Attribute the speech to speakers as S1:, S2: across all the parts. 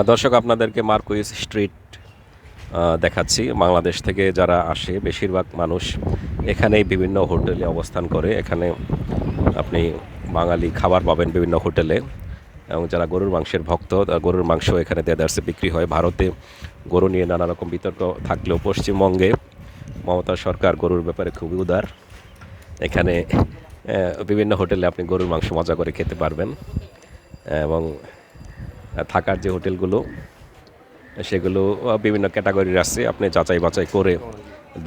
S1: দর্শক, আপনাদেরকে Marquis street দেখাচ্ছি। বাংলাদেশ থেকে যারা আসে, বেশিরভাগ মানুষ এখানেই বিভিন্ন হোটেলে অবস্থান করে। এখানে আপনি বাঙালি খাবার পাবেন বিভিন্ন হোটেলে। এবং যারা গরুর মাংসের ভক্ত গরুর মাংস এখানে দেদার্সে বিক্রি হয়। ভারতে গরু নিয়ে নানা রকম বিতর্ক থাকলেও পশ্চিমবঙ্গে মমতা সরকার গরুর ব্যাপারে খুবই উদার। এখানে বিভিন্ন হোটেলে আপনি গরুর মাংস মজা করে খেতে পারবেন। এবং থাকার যে হোটেলগুলো, সেগুলো বিভিন্ন ক্যাটাগরির আছে। আপনি যাচাই বাছাই করে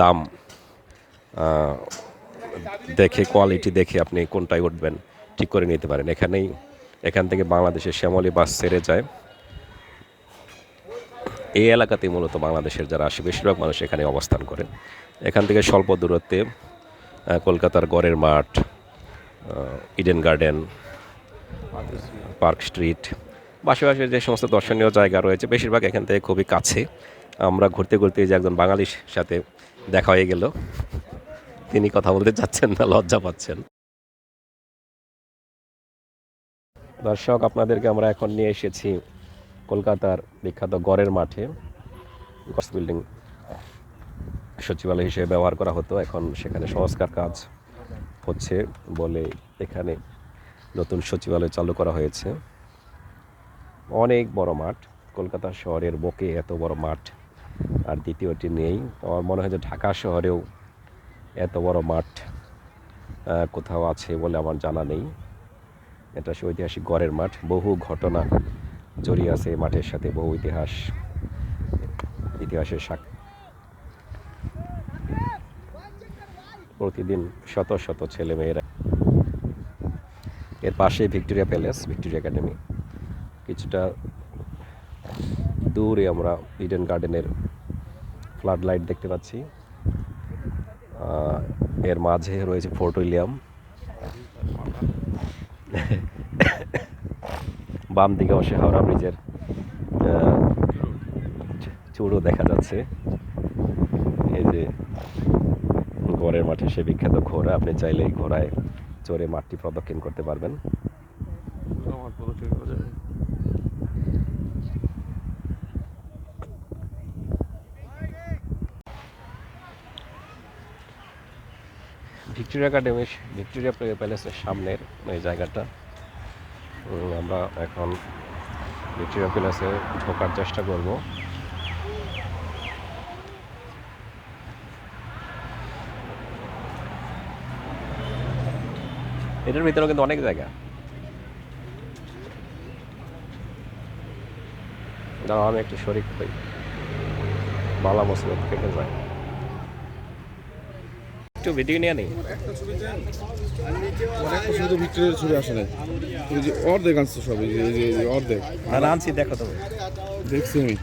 S1: দাম দেখে, কোয়ালিটি দেখে আপনি কোনটায় উঠবেন, ঠিক করে নিতে পারেন। এখানেই, এখান থেকে বাংলাদেশের শ্যামলী বাস ছেড়ে যায়। এই এলাকাতেই মূলত বাংলাদেশের যারা আসে, বেশিরভাগ মানুষ এখানে অবস্থান করে। এখান থেকে স্বল্প দূরত্বে কলকাতার গড়ের মাঠ ইডেন গার্ডেন পার্ক স্ট্রিট পাশাপাশি যে সমস্ত দর্শনীয় জায়গা রয়েছে, বেশিরভাগ এখান থেকে খুবই কাছে। আমরা ঘুরতে ঘুরতে যে একজন বাঙালির সাথে দেখা হয়ে গেল, তিনি কথা বলতে চাচ্ছেন না, লজ্জা পাচ্ছেন। দর্শক, আপনাদেরকে আমরা এখন নিয়ে এসেছি কলকাতার বিখ্যাত গড়ের মাঠে। গস বিল্ডিং সচিবালয় হিসেবে ব্যবহার করা হতো, এখন সেখানে সংস্কার কাজ হচ্ছে বলে এখানে নতুন সচিবালয় চালু করা হয়েছে। অনেক বড় মাঠ। কলকাতা শহরের বকে এত বড় মাঠ আর দ্বিতীয়টি নেই। আমার মনে হয় যে ঢাকা শহরেও এত বড় মাঠ কোথাও আছে বলে আমার জানা নেই। এটা সে ঐতিহাসিক গড়ের মাঠ। বহু ঘটনা জড়িয়ে আছে এই মাঠের সাথে, বহু ইতিহাস, ইতিহাসের সাক্ষী প্রতিদিন শত শত ছেলে মেয়েরা এর পাশে ভিক্টোরিয়া প্যালেস, ভিক্টোরিয়া একাডেমি। কিছুটা দূরে আমরা ইডেন গার্ডেনের ফ্লাড লাইট দেখতে পাচ্ছি। এর মাঝে রয়েছে ফোর্ট উইলিয়াম বাম দিকে অবশ্যই হাওড়া ব্রিজের চূড়ও দেখা যাচ্ছে। এই যে ঘোড়ের মাঠে সে বিখ্যাত ঘোড়া, আপনি চাইলে এই ঘোড়ায় চড়ে মাঠটি প্রদক্ষিণ করতে পারবেন। ভিক্টোরিয়া একাডেমি ভিক্টোরিয়া প্যা- প্যালেসের সামনের এই জায়গাটা। আমরা এখন ভিক্টোরিয়া প্যালেসে ঢোকার চেষ্টা করব। এটার ভিতরেও কিন্তু অনেক জায়গা। দাঁড়াও, আমি একটু শরিক হই। বালা মসজিদ কেটে যায় একটু ভিডিও নিয়ে নেই?
S2: শুধু ভিক্টোরিয়ার ছবি আসে না এই যে অর্ধেক আনছে সব এই যে এই যে অর্ধেক।
S1: না আনছি দেখো তো।
S2: দেখছি আমি।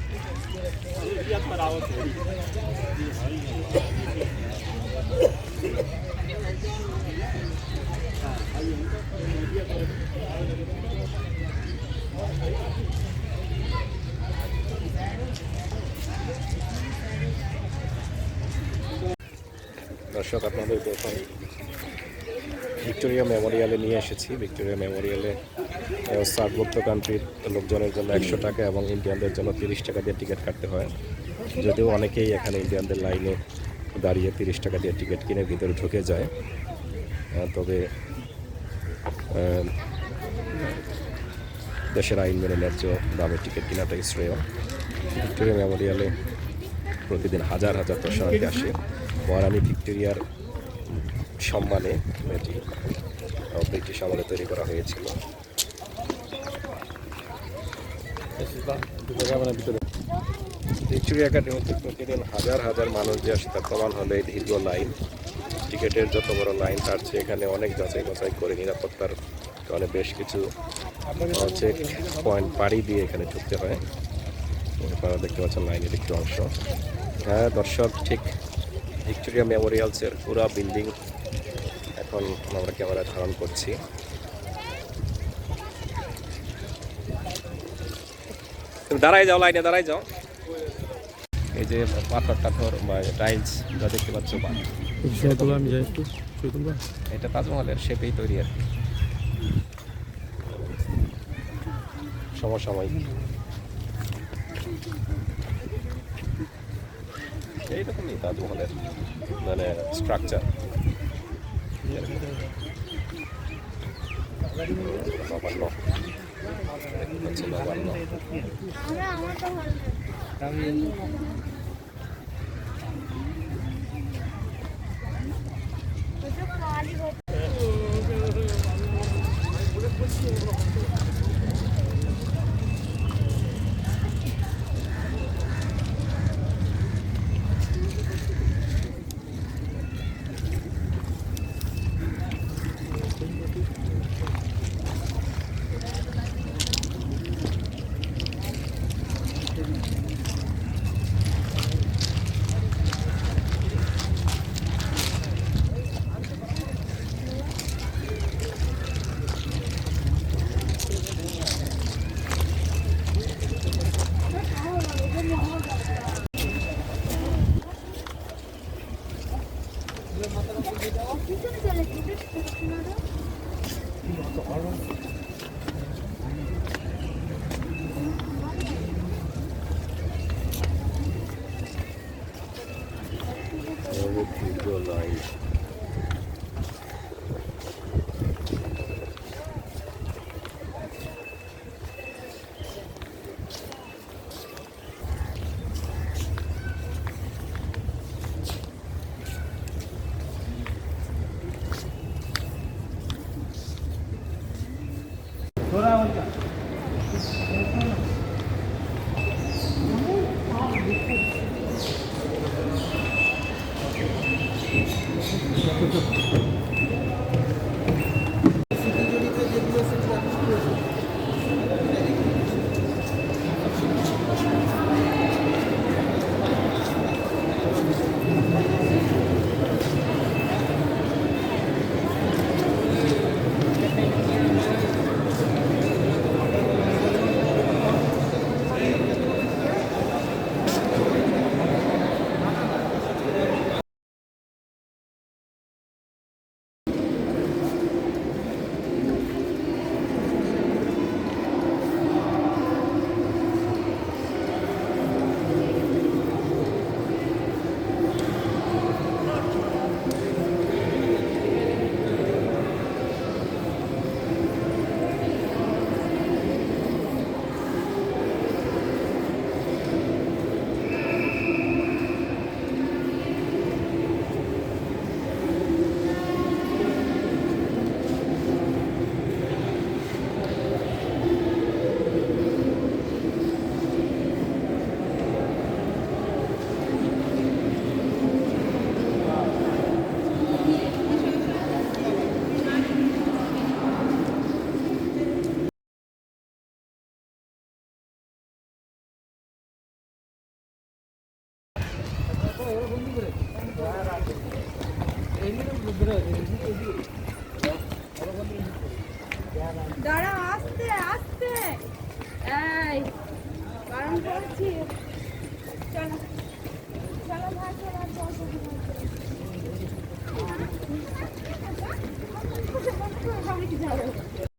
S1: দর্শক আপনাদেরকে এখন ভিক্টোরিয়া মেমোরিয়ালে নিয়ে এসেছি। ভিক্টোরিয়া মেমোরিয়ালে সার্কভুক্ত কান্ট্রির লোকজনের জন্য একশো টাকা এবং ইন্ডিয়ানদের জন্য তিরিশ টাকা দিয়ে টিকিট কাটতে হয়। যদিও অনেকেই এখানে ইন্ডিয়ানদের লাইনে দাঁড়িয়ে তিরিশ টাকা দিয়ে টিকিট কিনে ভিতরে ঢুকে যায়। তবে দেশের আইন মেনে ন্যায্য দামে টিকিট কেনাটাই শ্রেয়। ভিক্টোরিয়া মেমোরিয়ালে প্রতিদিন হাজার হাজার দর্শনার্থী আসে। মহারানী ভিক্টোরিয়ার সম্মানে এটি ব্রিটিশ আমলে তৈরি করা হয়েছিল। ভিক্টোরিয়া প্রতিদিন হাজার হাজার মানুষ যে আসে তার প্রমাণ হলো এই দীর্ঘ লাইন, টিকিটের যত বড় লাইন তার চেয়ে এখানে অনেক যাচাই বাছাই করে নিরাপত্তার কারণে বেশ কিছু চেক পয়েন্ট পাড়ি দিয়ে এখানে ঢুকতে হয়। দেখতে পাচ্ছেন লাইনের একটি অংশ। হ্যাঁ দর্শক, ঠিক ভিক্টোরিয়া মেমোরিয়ালসের পুরা বিল্ডিং এখন আমরা ক্যামেরা ধারণ করছি। তুমি দাঁড়াই যাও লাইনে দাঁড়াই যাও। এই যে পাথর টাথর বা টাইলস যা দেখতে পাচ্ছ এটা তাজমহলের শেপেই তৈরি আর কি। সমসাময়িক। এইরকমই তাজমহলের মানে স্ট্রাকচার নবান্ন দেখতে পাচ্ছি নবান্ন
S3: চলে যেতে পিছনে
S1: লাইন
S4: দাঁড়াও আস্তে আস্তে এই বারণ করছি চলো চলো ভাই কি যাবে